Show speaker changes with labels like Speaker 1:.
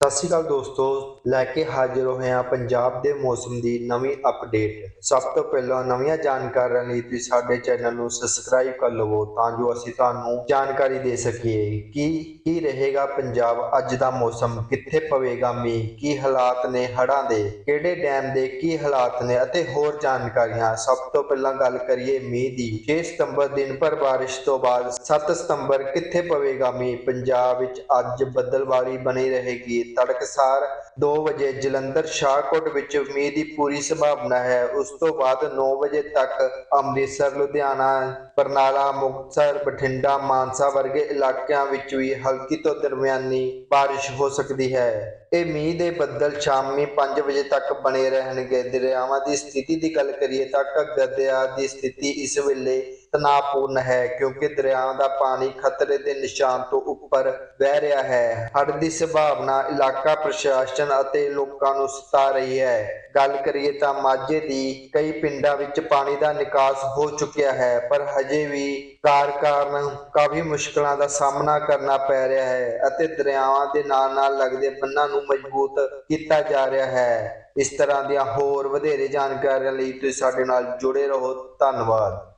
Speaker 1: ਸਤਿ ਸ਼੍ਰੀ ਅਕਾਲ ਦੋਸਤੋ, ਲੈ ਕੇ ਹਾਜ਼ਰ ਹੋਏ ਹਾਂ ਪੰਜਾਬ ਦੇ ਮੌਸਮ ਦੀ ਨਵੀਂ ਅਪਡੇਟ ਸਭ ਤੋਂ ਪਹਿਲਾਂ ਨਵੀਆਂ ਜਾਣਕਾਰੀਆਂ ਲਈ ਤੁਸੀਂ ਸਾਡੇ ਚੈਨਲ ਨੂੰ ਸਬਸਕ੍ਰਾਈਬ ਕਰ ਲਵੋ ਤਾਂ ਜੋ ਅਸੀਂ ਤੁਹਾਨੂੰ ਜਾਣਕਾਰੀ ਦੇ ਸਕੀਏ ਕਿ ਕੀ ਰਹੇਗਾ ਪੰਜਾਬ, ਅੱਜ ਦਾ ਮੌਸਮ ਕਿੱਥੇ ਪਵੇਗਾ ਮੀਂਹ, ਕੀ ਹਾਲਾਤ ਨੇ ਹੜ੍ਹਾਂ ਦੇ, ਕਿਹੜੇ ਡੈਮ ਦੇ ਕੀ ਹਾਲਾਤ ਨੇ ਅਤੇ ਹੋਰ ਜਾਣਕਾਰੀਆਂ। ਸਭ ਤੋਂ ਪਹਿਲਾਂ ਗੱਲ ਕਰੀਏ ਮੀਂਹ ਦੀ। 6 ਸਤੰਬਰ ਦਿਨ ਭਰ ਬਾਰਿਸ਼ ਤੋਂ ਬਾਅਦ 7 ਸਤੰਬਰ ਕਿੱਥੇ ਪਵੇਗਾ ਮੀਂਹ? ਪੰਜਾਬ ਵਿੱਚ ਅੱਜ ਬੱਦਲਬਾੜੀ ਬਣੀ ਰਹੇਗੀ ਤੜਕਸਾਰ 2 ਵਜੇ ਜਲੰਧਰ ਸ਼ਾਹਕੋਟ ਵਿੱਚ ਮੀਂਹ ਦੀ ਪੂਰੀ ਸੰਭਾਵਨਾ ਹੈ। ਉਸ ਤੋਂ ਬਾਅਦ 9 ਵਜੇ ਤੱਕ ਅੰਮ੍ਰਿਤਸਰ, ਲੁਧਿਆਣਾ, ਬਰਨਾਲਾ, ਮੁਕਤਸਰ, ਬਠਿੰਡਾ, ਮਾਨਸਾ ਵਰਗੇ ਇਲਾਕਿਆਂ ਵਿੱਚ ਵੀ ਹਲਕੀ ਤੋਂ ਦਰਮਿਆਨੀ ਬਾਰਿਸ਼ ਹੋ ਸਕਦੀ ਹੈ। ਇਹ ਮੀਂਹ ਦੇ ਬੱਦਲ ਸ਼ਾਮੀ 5 ਵਜੇ ਤੱਕ ਬਣੇ ਰਹਿਣਗੇ। ਦਰਿਆਵਾਂ ਦੀ ਸਥਿਤੀ ਦੀ ਗੱਲ ਕਰੀਏ ਤਾਂ ਘੱਗਰ ਦਰਿਆ ਦੀ ਸਥਿਤੀ ਇਸ ਵੇਲੇ ਤਣਾਅਪੂਰਨ ਹੈ ਕਿਉਂਕਿ ਦਰਿਆ ਦਾ ਪਾਣੀ ਖਤਰੇ ਦੇ ਨਿਸ਼ਾਨ ਤੋਂ ਉੱਪਰ ਵਹਿ ਰਿਹਾ ਹੈ। ਹੜ੍ਹ ਦੀ ਸੰਭਾਵਨਾ ਇਲਾਕਾ ਪ੍ਰਸ਼ਾਸਨ ਅਤੇ ਲੋਕਾਂ ਨੂੰ ਸਤਾ ਰਹੀ ਹੈ। ਗੱਲ ਕਰੀਏ ਤਾਂ ਮਾਝੇ ਦੀ ਕਈ ਪਿੰਡਾਂ ਵਿੱਚ ਪਾਣੀ ਦਾ ਨਿਕਾਸ ਹੋ ਚੁੱਕਿਆ ਹੈ, ਪਰ ਹਜੇ ਵੀ ਕਾਰ ਕਾਰਨ ਕਾਫੀ ਮੁਸ਼ਕਲਾਂ ਦਾ ਸਾਹਮਣਾ ਕਰਨਾ ਪੈ ਰਿਹਾ ਹੈ ਅਤੇ ਦਰਿਆਵਾਂ ਦੇ ਨਾਲ ਨਾਲ ਲੱਗਦੇ ਬੰਨਾਂ ਨੂੰ ਮਜ਼ਬੂਤ ਕੀਤਾ ਜਾ ਰਿਹਾ ਹੈ। ਇਸ ਤਰ੍ਹਾਂ ਦੀਆਂ ਹੋਰ ਵਧੇਰੇ ਜਾਣਕਾਰੀਆਂ ਲਈ ਤੁਸੀਂ ਸਾਡੇ ਨਾਲ ਜੁੜੇ ਰਹੋ। ਧੰਨਵਾਦ।